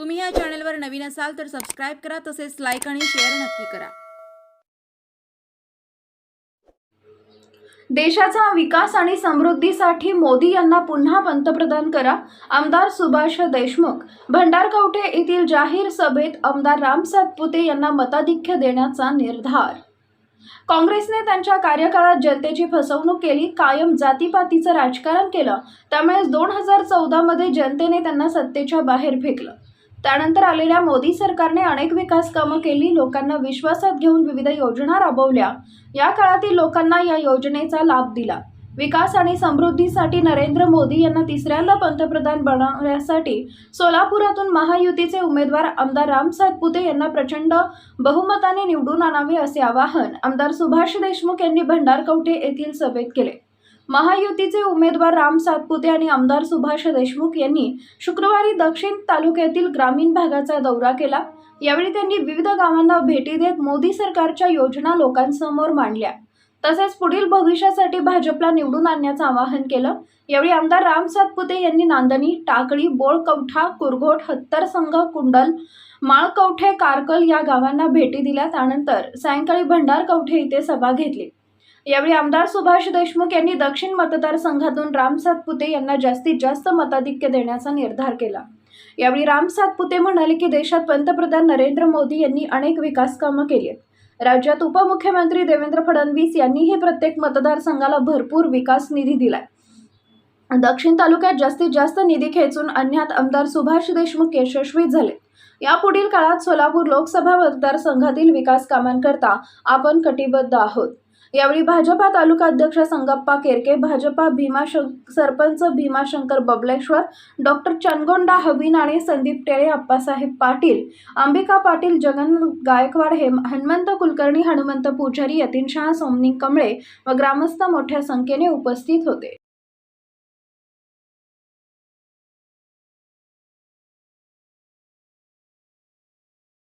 तुम्ही या चॅनलवर नवीन असाल तर सबस्क्राईब करा तसेच लाईक आणि शेअर नक्की करा. देशाचा विकास आणि समृद्धीसाठी मोदी यांना पुन्हा पंतप्रधान करा. आमदार सुभाष देशमुख भंडारकवठे येथील जाहीर सभेत आमदार राम सातपुते यांना मताधिक्य देण्याचा निर्धार. काँग्रेसने त्यांच्या कार्यकाळात जनतेची फसवणूक केली कायम जातीपातीचं राजकारण केलं. त्यामुळेच दोन हजार चौदामध्ये जनतेने त्यांना सत्तेच्या बाहेर फेकलं. त्यानंतर आलेल्या मोदी सरकारने अनेक विकास कामं केली लोकांना विश्वासात घेऊन विविध योजना राबवल्या. या काळातील लोकांना या योजनेचा लाभ दिला. विकास आणि समृद्धीसाठी नरेंद्र मोदी यांना तिसऱ्यांदा पंतप्रधान बनवण्यासाठी सोलापुरातून महायुतीचे उमेदवार आमदार राम सातपुते यांना प्रचंड बहुमताने निवडून आणावे असे आवाहन आमदार सुभाष देशमुख यांनी भंडारकवठे येथील सभेत केले. महायुतीचे उमेदवार राम सातपुते आणि आमदार सुभाष देशमुख यांनी शुक्रवारी दक्षिण तालुक्यातील ग्रामीण भागाचा दौरा केला. यावेळी त्यांनी विविध गावांना भेटी देत मोदी सरकारच्या योजना लोकांसमोर मांडल्या. तसेच पुढील भविष्यासाठी भाजपला निवडून आणण्याचं आवाहन केलं. यावेळी आमदार राम सातपुते यांनी नांदणी टाकळी बोळकवठा कुरघोट हत्तरसंघ कुंडल माळकवठे कारकल या गावांना भेटी दिल्या. त्यानंतर सायंकाळी भंडारकवठे इथे सभा घेतली. यावेळी आमदार सुभाष देशमुख यांनी दक्षिण मतदारसंघातून राम सातपुते यांना जास्तीत जास्त मताधिक्य देण्याचा निर्धार केला. यावेळी राम सातपुते म्हणाले की देशात पंतप्रधान नरेंद्र मोदी यांनी अनेक विकास कामं केली आहेत. राज्यात उपमुख्यमंत्री देवेंद्र फडणवीस यांनीही प्रत्येक मतदारसंघाला भरपूर विकास निधी दिलाय. दक्षिण तालुक्यात जास्तीत जास्त निधी खेचून आणण्यात आमदार सुभाष देशमुख यशस्वी झाले. यापुढील काळात सोलापूर लोकसभा मतदारसंघातील विकास कामांकरता आपण कटिबद्ध आहोत. यावेळी भाजपा तालुका अध्यक्ष संगप्पा केरके भाजपा भीमाशं सरपंच भीमाशंकर बबलेश्वर डॉक्टर चनगोंडा हवीन आणि संदीप टेळे अप्पासाहेब पाटील अंबिका पाटील जगन गायकवाड हे हनुमंत कुलकर्णी हनुमंत पुजारी यतीन शहा सोमनी कमळे व ग्रामस्थ मोठ्या संख्येने उपस्थित होते.